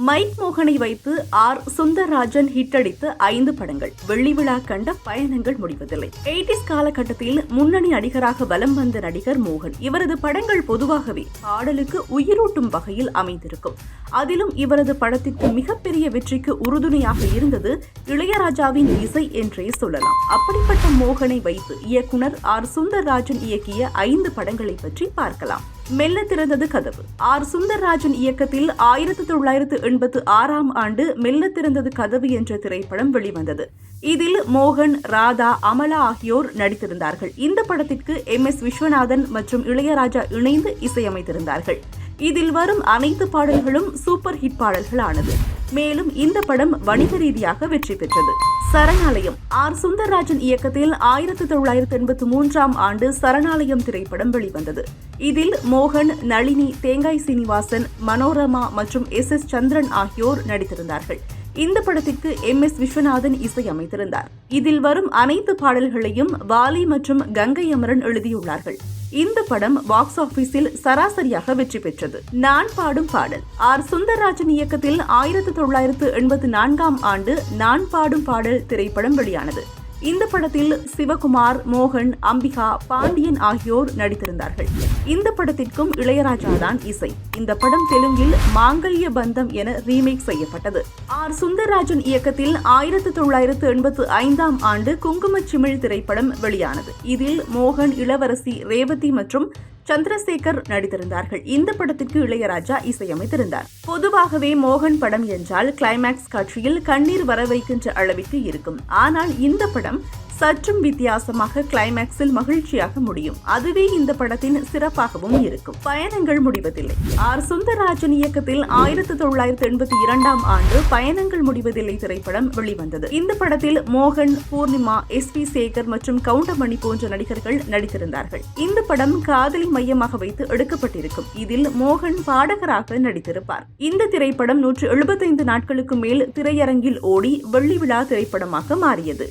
Mic மோகனை வைத்து R. Sundararajan hit அடித்த ஐந்து படங்கள். வெள்ளி விழா கண்ட பயணங்கள் முடிவதில்லை. எயிட்டிஸ் காலகட்டத்தில் முன்னணி நடிகராக வலம் வந்த நடிகர் மோகன். இவரது படங்கள் பொதுவாகவே பாடலுக்கு உயிரூட்டும் வகையில் அமைந்திருக்கும். அதிலும் இவரது படத்திற்கு மிகப்பெரிய வெற்றிக்கு உறுதுணையாக இருந்தது இளையராஜாவின் இசை என்றே சொல்லலாம். அப்படிப்பட்ட மோகனை வைத்து இயக்குனர் ஆர். சுந்தரராஜன் இயக்கிய ஐந்து படங்களை பற்றி பார்க்கலாம். மெல்ல திறந்தது கதவு. ஆர். சுந்தர்ராஜன் இயக்கத்தில் ஆயிரத்தி தொள்ளாயிரத்து எண்பத்து ஆறாம் ஆண்டு மெல்ல திறந்தது கதவு என்ற திரைப்படம் வெளிவந்தது. இதில் மோகன் ராதா அமலா ஆகியோர் நடித்திருந்தார்கள். இந்த படத்திற்கு எம். எஸ். விஸ்வநாதன் மற்றும் இளையராஜா இணைந்து இசையமைத்திருந்தார்கள். இதில் வரும் அனைத்து பாடல்களும் சூப்பர் ஹிட் பாடல்களானது. மேலும் இந்த படம் வணிக ரீதியாக வெற்றி பெற்றது. சரணாலயம். ஆர். சுந்தரராஜன் இயக்கத்தில் ஆயிரத்தி தொள்ளாயிரத்தி எண்பத்தி மூன்றாம் ஆண்டு சரணாலயம் திரைப்படம் வெளிவந்தது. இதில் மோகன் நளினி தேங்காய் சீனிவாசன் மனோரமா மற்றும் எஸ். எஸ். சந்திரன் ஆகியோர் நடித்திருந்தார்கள். இந்த படத்திற்கு எம். எஸ். விஸ்வநாதன் இசையமைத்திருந்தார். இதில் வரும் அனைத்து பாடல்களையும் வாலி மற்றும் கங்கை அமரன் எழுதியுள்ளார்கள். இந்த படம் பாக்ஸ் ஆபீஸில் சராசரியாக வெற்றி பெற்றது. நான் பாடும் பாடல். ஆர். சுந்தரராஜன் இயக்கத்தில் ஆயிரத்தி தொள்ளாயிரத்து எண்பத்தி நான்காம் ஆண்டு நான் பாடும் பாடல் திரைப்படம் வெளியானது. இந்த படத்தில் சிவகுமார் மோகன் அம்பிகா பாண்டியன் ஆகியோர் நடித்திருந்தார்கள். இந்த படத்திற்கும் இளையராஜா தான் இசை. இந்த படம் தெலுங்கில் மாங்கல்ய பந்தம் என ரீமேக் செய்யப்பட்டது. ஆர். சுந்தரராஜன் இயக்கத்தில் ஆயிரத்தி தொள்ளாயிரத்து எண்பத்து ஐந்தாம் ஆண்டு குங்குமச்சிமிழ் திரைப்படம் வெளியானது. இதில் மோகன் இளவரசி ரேவதி மற்றும் சந்திரசேகர் நடித்திருந்தார்கள். இந்த படத்திற்கு இளையராஜா இசையமைத்திருந்தார். பொதுவாகவே மோகன் படம் என்றால் கிளைமேக்ஸ் காட்சியில் கண்ணீர் வர வைக்கின்ற அளவிற்கு இருக்கும். ஆனால் இந்த படம் சற்றும் வித்தியாசமாக கிளைமேக்ஸில் மகிழ்ச்சியாக முடியும். அதுவே இந்த படத்தின் சிறப்பாகவும் இருக்கும். பயணங்கள் முடிவதில்லை. ஆர். சுந்தரராஜன் இயக்கத்தில் ஆயிரத்தி தொள்ளாயிரத்தி எண்பத்தி இரண்டாம் ஆண்டு பயணங்கள் முடிவதில்லை திரைப்படம் வெளிவந்தது. இந்த படத்தில் மோகன் பூர்ணிமா எஸ் பி சேகர் மற்றும் கவுண்டமணி போன்ற நடிகர்கள் நடித்திருந்தார்கள். இந்த படம் காதலி மையமாக வைத்து எடுக்கப்பட்டிருக்கும். இதில் மோகன் பாடகராக நடித்திருப்பார். இந்த திரைப்படம் நூற்று எழுபத்தைந்து நாட்களுக்கு மேல் திரையரங்கில் ஓடி வெள்ளி விழா திரைப்படமாக மாறியது.